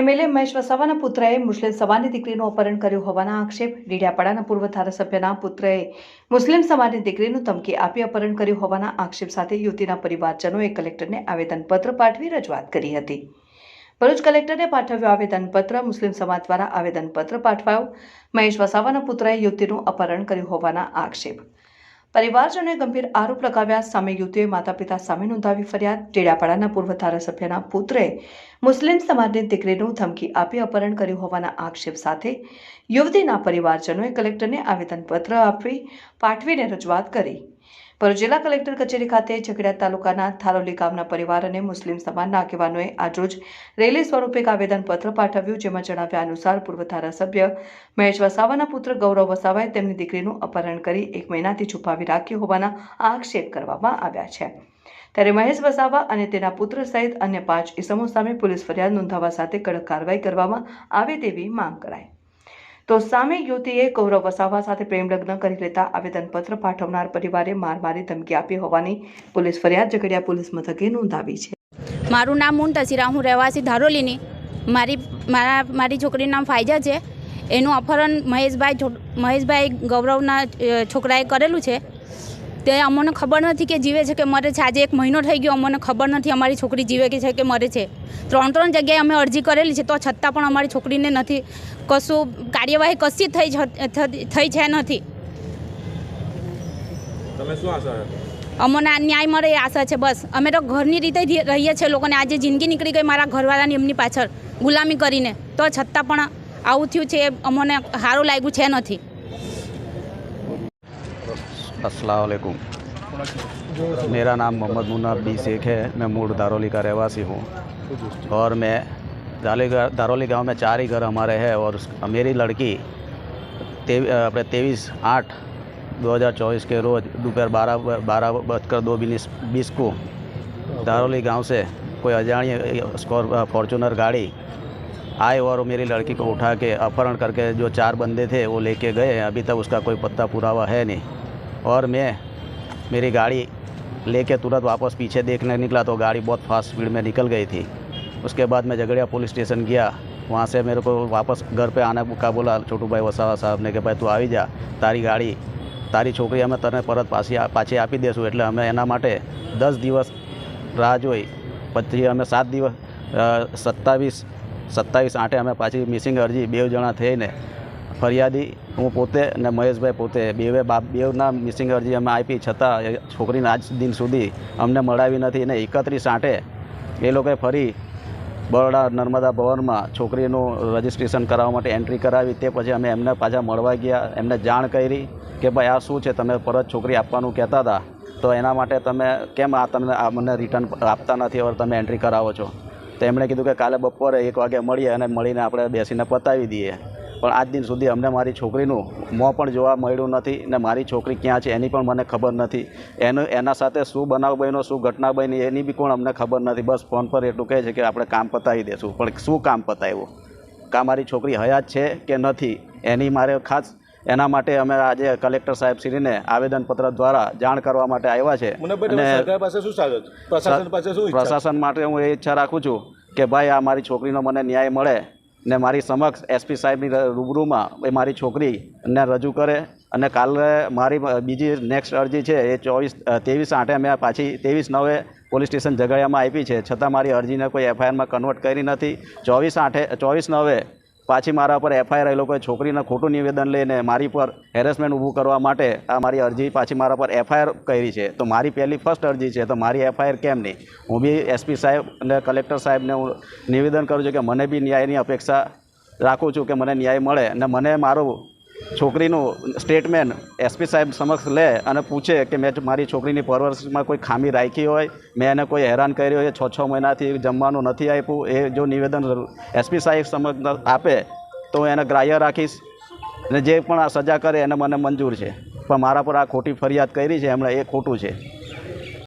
MLA Mahesh વસાવાના પુત્રએ મુસ્લિમ સમાજની દીકરીનું અપહરણ કર્યું હોવાના આક્ષેપ ડીડિયાપાડાના પૂર્વ ધારાસભ્યના પુત્રએ મુસ્લિમ સમાજની દીકરીનું ધમકી આપી અપહરણ કર્યું હોવાના આક્ષેપ સાથે યુવતીના પરિવારજનોએ કલેક્ટરને આવેદનપત્ર પાઠવી રજૂઆત કરી હતી. ભરૂચ કલેક્ટરને પાઠવ્યું આવેદનપત્ર, મુસ્લિમ સમાજ દ્વારા આવેદનપત્ર પાઠવાયું. મહેશ વસાવાના પુત્રએ યુવતીનું અપહરણ કર્યું હોવાના આક્ષેપ પરિવારજનોએ ગંભીર આરોપ લગાવ્યા. સામે યુવતીએ માતા પિતા સામે નોંધાવી ફરિયાદ. ટેડાપાડાના પૂર્વ ધારાસભ્યના પુત્રએ મુસ્લિમ સમાજની દીકરીનું ધમકી આપી અપહરણ કર્યું હોવાના આક્ષેપ સાથે યુવતીના પરિવારજનોએ કલેક્ટરને આવેદનપત્ર આપી પાઠવીને રજૂઆત કરી. ભરૂચ જિલ્લા કલેક્ટર કચેરી ખાતે ઝઘડિયા તાલુકાના થારોલી ગામના પરિવાર અને મુસ્લિમ સમાજના આગેવાનોએ આજરોજ રેલી સ્વરૂપે એક આવેદનપત્ર પાઠવ્યું, જેમાં જણાવ્યા અનુસાર પૂર્વ ધારાસભ્ય મહેશ વસાવાના પુત્ર ગૌરવ વસાવાએ તેમની દીકરીનું અપહરણ કરી એક મહિનાથી છુપાવી રાખ્યું હોવાના આક્ષેપ કરવામાં આવ્યા છે. ત્યારે મહેશ વસાવા અને તેના પુત્ર સહિત અન્ય પાંચ ઇસમો સામે પોલીસ ફરિયાદ નોંધાવવા સાથે કડક કાર્યવાહી કરવામાં આવે તેવી માંગ કરાઈ. તો સામે યુવતીએ ગૌરવ વસાવા સાથે પ્રેમ લગ્ન કરી લેતા આવેદનપત્ર પાઠવનાર પરિવારે માર મારી ધમકી આપી હોવાની પોલીસ ફરિયાદ ઝઘડિયા પોલીસ મથકે નોંધાવી છે. મારું નામ મુંતસીરા હું રહેવાસી ધારોલીની. મારી, મારા, મારી છોકરીનું નામ ફાયજા છે. એનું અપહરણ મહેશભાઈ મહેશભાઈ ગૌરવના છોકરાએ કરેલું છે. તે અમને ખબર નથી કે જીવે છે કે મરે છે. આજે એક મહિનો થઈ ગયો અમને ખબર નથી અમારી છોકરી જીવે કે છે કે મરે છે. ત્રણ ત્રણ જગ્યાએ અમે અરજી કરેલી છે તો છતાં પણ અમારી છોકરીને નથી કશું કાર્યવાહી કશી થઈ થઈ છે નથી. તમે શું આશા અમને આ ન્યાય મળે એ આશા છે બસ. અમે તો ઘરની રીતે રહીએ છીએ લોકોને. આજે જિંદગી નીકળી ગઈ મારા ઘરવાળાની એમની પાછળ ગુલામી કરીને. તો છતાં પણ આવું થયું છે એ અમને સારું લાગ્યું છે નથી. अस्सलाम वालेकुम। मेरा नाम मोहम्मद मुन्ना बी शेख है। मैं मूड दारोली का रहवासी हूँ। और मैं दारोली दारोली गाँव में चार ही घर हमारे हैं और मेरी लड़की अपने तेईस आठ 2024 के रोज़ दोपहर बारह बारह बजकर दो बीस बीस को दारोली गाँव से कोई अजाणी, स्कॉर फॉर्चूनर गाड़ी आए और मेरी लड़की को उठा के अपहरण करके जो चार बंदे थे वो लेके गए अभी तक उसका कोई पत्ता पुरावा है नहीं। और मैं मेरी गाड़ी लेके तुरंत वापस पीछे देखने निकला तो गाड़ी बहुत फास्ट स्पीड में निकल गई थी उसके बाद मैं झगड़िया पुलिस स्टेशन गया वहाँ से मेरे को वापस घर पे आने का बोला छोटू भाई वसावा साहब ने કે ભાઈ તું આવી જા તારી ગાડી તારી છોકરી અમે તને પરત પાછી આ- પાછી આપી દેશું એટલે અમે એના માટે દસ દિવસ રાહ જોઈ પછી અમે સાત દિવસ સત્તાવીસ સત્તાવીસ આઠે અમે પાછી મિસિંગ અરજી બે જણા થઈને ફરિયાદી હું પોતે અને મહેશભાઈ પોતે બેવે બાપ બેવના મિસિંગ અરજી અમે આપી, છતાં એ છોકરીને આજ દિન સુધી અમને મળાવી નથી અને એકત્રીસ આઠે એ લોકોએ ફરી બરોડા નર્મદા ભવનમાં છોકરીનું રજિસ્ટ્રેશન કરાવવા માટે એન્ટ્રી કરાવી. તે પછી અમે એમને પાછા મળવા ગયા. એમને જાણ કરી કે ભાઈ, આ શું છે? તમે પરત છોકરી આપવાનું કહેતા હતા. તો એના માટે તમે કેમ આ તમને મને રિટર્ન આપતા નથી હવે તમે એન્ટ્રી કરાવો છો? તો એમણે કીધું કે કાલે બપોરે એક વાગે મળીએ અને મળીને આપણે બેસીને પતાવી દઈએ. પણ આજ દિન સુધી અમને મારી છોકરીનું મોં પણ જોવા મળ્યું નથી ને મારી છોકરી ક્યાં છે એની પણ મને ખબર નથી. એનું એના સાથે શું બનાવ બન્યો શું ઘટના બની એની બી પણ અમને ખબર નથી. બસ ફોન પર એટલું કહે છે કે આપણે કામ પતાવી દઈશું પણ શું કામ પતાવ્યું? કાં મારી છોકરી હયાત છે કે નથી? એની મારે ખાસ એના માટે અમે આજે કલેક્ટર સાહેબ શ્રીને આવેદનપત્ર દ્વારા જાણ કરવા માટે આવ્યા છે. પાસે શું પ્રશાસન માટે હું એ ઈચ્છા રાખું છું કે ભાઈ આ મારી છોકરીનો મને ન્યાય મળે ને મારી સમક્ષ એસપી સાહેબની રૂબરૂમાં એ મારી છોકરીને રજૂ કરે અને કાલે મારી બીજી નેક્સ્ટ અરજી છે એ ચોવીસ ત્રેવીસ આઠે મેં પાછી ત્રેવીસ નવે પોલીસ સ્ટેશન ઝઘડિયામાં આપી છે. છતાં મારી અરજીને કોઈ એફઆઈઆરમાં કન્વર્ટ કરી નથી. ચોવીસ આઠે, ચોવીસ નવે પાછી મારા પર એફઆઈઆર એ લોકોએ છોકરીના ખોટું નિવેદન લઈને મારી પર હેરેસમેન્ટ ઊભું કરવા માટે આ મારી અરજી પાછી મારા પર એફઆઈઆર કરી છે. તો મારી પહેલી ફર્સ્ટ અરજી છે, તો મારી એફઆઈઆર કેમ નહીં? હું બી એસપી સાહેબ અને કલેક્ટર સાહેબને હું નિવેદન કરું છું કે મને બી ન્યાયની અપેક્ષા રાખું છું કે મને ન્યાય મળે અને મને મારું છોકરીનું સ્ટેટમેન્ટ એસપી સાહેબ સમક્ષ લે અને પૂછે કે મેં મારી છોકરીની પરવરિશમાં કોઈ ખામી રાખી હોય, મેં એને કોઈ હેરાન કર્યો હોય છ છ મહિનાથી જમવાનું નથી આપ્યું, એ જો નિવેદન એસપી સાહેબ સમક્ષ આપે તો એને ગ્રાહ્ય રાખીશ અને જે પણ આ સજા કરે એને મને મંજૂર છે. પણ મારા પર આ ખોટી ફરિયાદ કરી છે, એમણે એ ખોટું છે.